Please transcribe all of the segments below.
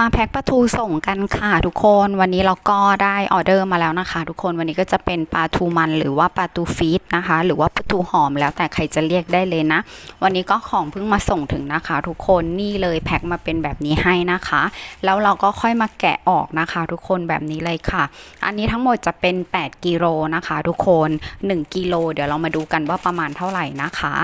มาแพ็คปลาทูส่งกันค่ะทุกคนวันนี้เราก็ได้ออเดอร์มาแล้วนะคะ ทุกคนวันนี้ก็จะเป็นปลาทูมันหรือว่าปลาทูฟีดนะคะ หรือว่าปลาทูหอมแล้วแต่ใครจะเรียกได้เลยนะ วันนี้ก็ของเพิ่งมาส่งถึงนะคะ ทุกคนนี่เลยแพ็คมาเป็นแบบนี้ให้นะคะ แล้วเราก็ค่อยมาแกะออกนะคะ ทุกคนแบบนี้เลยค่ะ อันนี้ทั้งหมดจะเป็น 8กิโลนะคะ ทุกคน 1กิโลเดี๋ยวเรามาดูกันว่าประมาณเท่าไหร่นะคะ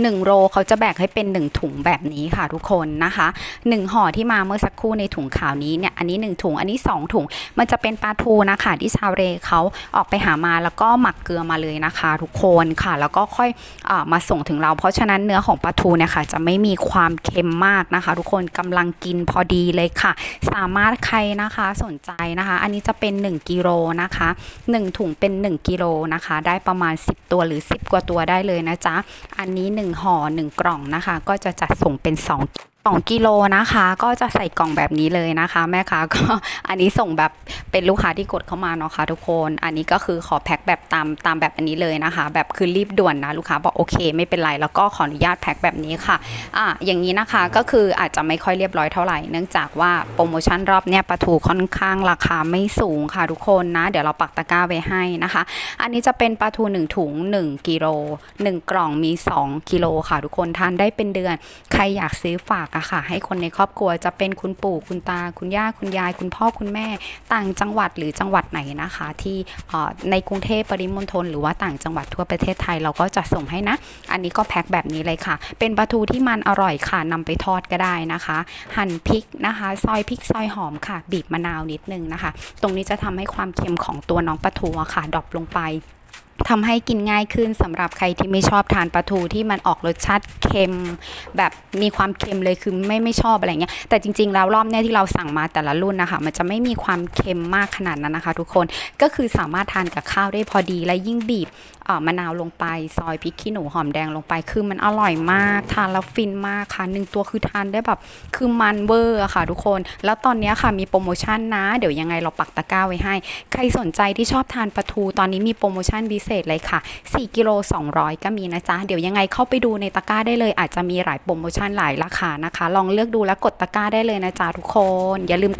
1โลเขาจะแบกให้เป็น 1 ถุงแบบนี้ค่ะทุกคนนะคะ 1 ห่อที่มาเมื่อสักครู่ในถุงขาวนี้เนี่ยอันนี้ 1 ถุงอันนี้ 2 ถุง มันจะเป็นปลาทูนะคะที่ชาวเรเขาออกไปหามาแล้วก็หมักเกลือมาเลยนะคะ ทุกคนค่ะ แล้วก็ค่อยอมาส่งถึงเรา เพราะฉะนั้นเนื้อของปลาทูเนี่ยค่ะจะไม่มีความเค็มมากนะคะ ทุกคนกำลังกินพอดีเลยค่ะ สามารถใครนะคะสนใจนะคะ อันนี้จะเป็น 1กิโลนะคะ 1 ถุงเป็น 1กิโลนะคะ ได้ประมาณ 10 ตัวหรือ 10 กว่าตัวได้เลยนะจ๊ะอันนี้1ห่อ1กล่องนะคะ ก็จะจัดส่งเป็น 2 2กิโลนะคะ ก็จะใส่กล่องแบบนี้เลยนะคะ แม่ค้าก็อันนี้ส่งแบบเป็นลูกค้าที่กดเข้ามาเนาะค่ะทุกคน อันนี้ก็คือขอแพ็คแบบตามตามแบบอันนี้เลยนะคะ แบบคือรีบด่วนนะลูกค้าบอกโอเค ไม่เป็นไรแล้วก็ขออนุญาตแพ็คแบบนี้ค่ะอะอย่างนี้นะคะก็คืออาจจะไม่ค่อยเรียบร้อยเท่าไหร่เนื่องจากว่าโปรโมชั่นรอบเนี้ยปลาทูค่อนข้างราคาไม่สูงค่ะทุกคนนะ เดี๋ยวเราปักตะกร้าไว้ให้นะคะ อันนี้จะเป็นปลาทู1ถุง1กิโล1กล่องมี 2กิโลค่ะทุกคนทานได้เป็นเดือน ใครอยากซื้อฝากอะค่ะ ให้คนในครอบครัวจะเป็นคุณปู่คุณตา คุณย่าคุณยาย คุณพ่อคุณแม่ ต่างจังหวัดหรือจังหวัดไหนนะคะ ที่ในกรุงเทพปริมณฑลหรือว่าต่างจังหวัดทั่วประเทศไทยเราก็จะส่งให้นะ อันนี้ก็แพ็คแบบนี้เลยค่ะ เป็นปลาทูที่มันอร่อยค่ะนำไปทอดก็ได้นะคะ หั่นพริกนะคะ ซอยพริกซอยหอมค่ะ บีบมะนาวนิดนึงนะคะ ตรงนี้จะทำให้ความเค็มของตัวน้องปลาทูอะค่ะดรอปลงไป ทำให้กินง่ายขึ้นสำหรับใครที่ไม่ชอบทานปลาทูที่มันออกรสชาติเค็ม แบบมีความเค็มเลยคือไม่ไม่ชอบอะไรเงี้ยแต่จริงๆแล้วรอบเนี้ยที่เราสั่งมาแต่ละรุ่นนะคะ มันจะไม่มีความเค็มมากขนาดนั้นนะคะ ทุกคนก็คือสามารถทานกับข้าวได้พอดีและยิ่งบีบมะนาวลงไปซอยพริกขี้หนูหอมแดงลงไป คือมันอร่อยมากทานแล้วฟินมากค่ะหนึ่งตัวคือทานได้แบบคือมันเวอร์ค่ะ ทุกคน แล้วตอนเนี้ยค่ะมีโปรโมชั่นนะ เดี๋ยวยังไงเราปักตะกร้าไว้ให้ ใครสนใจที่ชอบทานปลาทูตอนนี้มีโปรโมชั่นพิเศเศษเลยค่ะ 4กิโล200 ก็มีนะจ๊ะ เดี๋ยวยังไงเข้าไปดูในตะกร้าได้เลย อาจจะมีหลายโปรโมชั่นหลายราคานะคะ ลองเลือกดูแล้วกดตะกร้าได้เลยนะจ๊ะทุกคน อย่าลืม